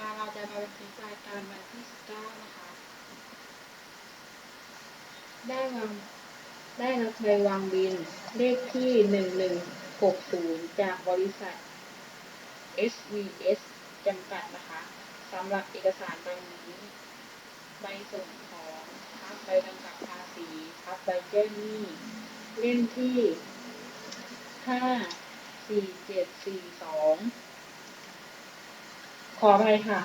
มาเราจะมาเป็นทึกรายการวันที่ 19 นะคะ ได้วางได้รัเใยวางบินเลขที่ 1160 จากบริษัท SVS จำกัดนะคะสำหรับเอกสารใบนี้ ใบส่งของครับใบกำกับภาษีครับใบแจ้งหนี้เล่นที่ 5 4 7 4 2 ขอไปค่ะ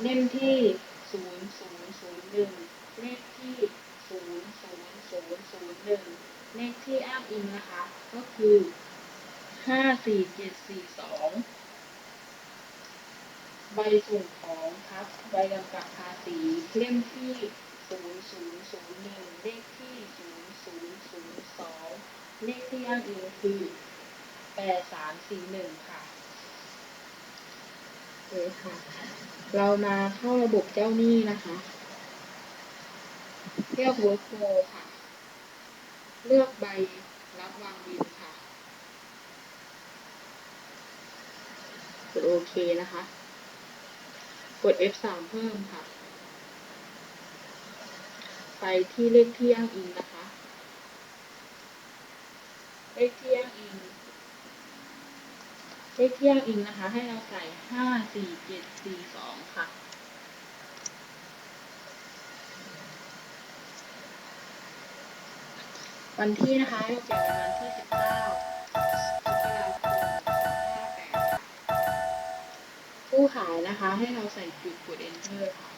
เล่มที่ศูนย์ศูนย์ศูนย์หนึ่งเลขที่ศูนย์ศูนย์ศูนย์ศูนย์หนึ่งเลขที่อ้างอิงนะคะ ก็คือห้าสี่เจ็ดสี่สองใบส่งของครับใบกำกับภาษีเล่มที่ศูนย์ศูนย์ศูนย์หนึ่งเลขที่ศูนย์ศูนย์ศูนย์สองเลขที่อ้างอิงคือแปดสามสี่หนึ่งค่ะ โอเคค่ะ เรามาเข้าระบบเจ้าหนี้นะคะเลือก workflow ค่ะ เลือกใบรับวางบินค่ะกดโอเคนะคะ กด F3 เพิ่มค่ะ ไปที่เลขที่อ้างอิงนะคะ เลขที่อ้างอิง เลขที่อ้างอิงนะคะ ให้เราใส่ห้าสี่เจ็ดสี่สองค่ะวันที่นะคะเราเปลี่ยนเป็นวันที่สิบเก้ามกราคมสอห้าแปดผู้ขายนะคะ ให้เราใส่จุดกด enter ค่ะ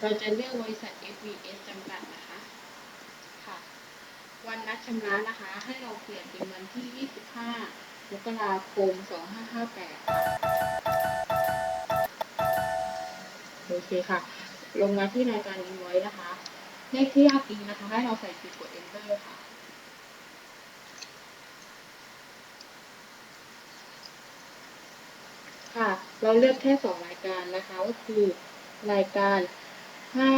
เราจะเลือกบริษัท FVS จำกัดนะคะ ค่ะ วันนัดชำระนะคะ ให้เราเปลี่ยนเป็นวันที่ 25มกราคม 2558ค่ะโอเคค่ะ ลงมาที่รายการอินไว้นะคะ เลขที่อ้างอิงนะคะ ให้เราใส่จุดกด enter ค่ะค่ะ เราเลือกแค่สองรายการนะคะ ก็คือรายการห้า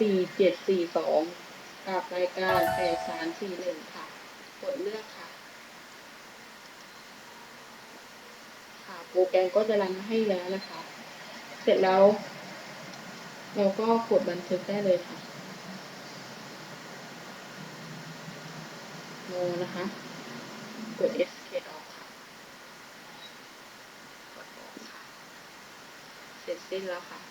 สี่เจ็ดสี่สอง กับรายการแปดสามสี่หนึ่งค่ะ กดเลือกค่ะ ค่ะโปรแกรมก็จะรันให้แล้วนะคะ เสร็จแล้ว เราก็กดบันทึกได้เลยค่ะโนนะคะ กด escape ออกค่ะ กดออกค่ะ เสร็จสิ้นแล้วค่ะ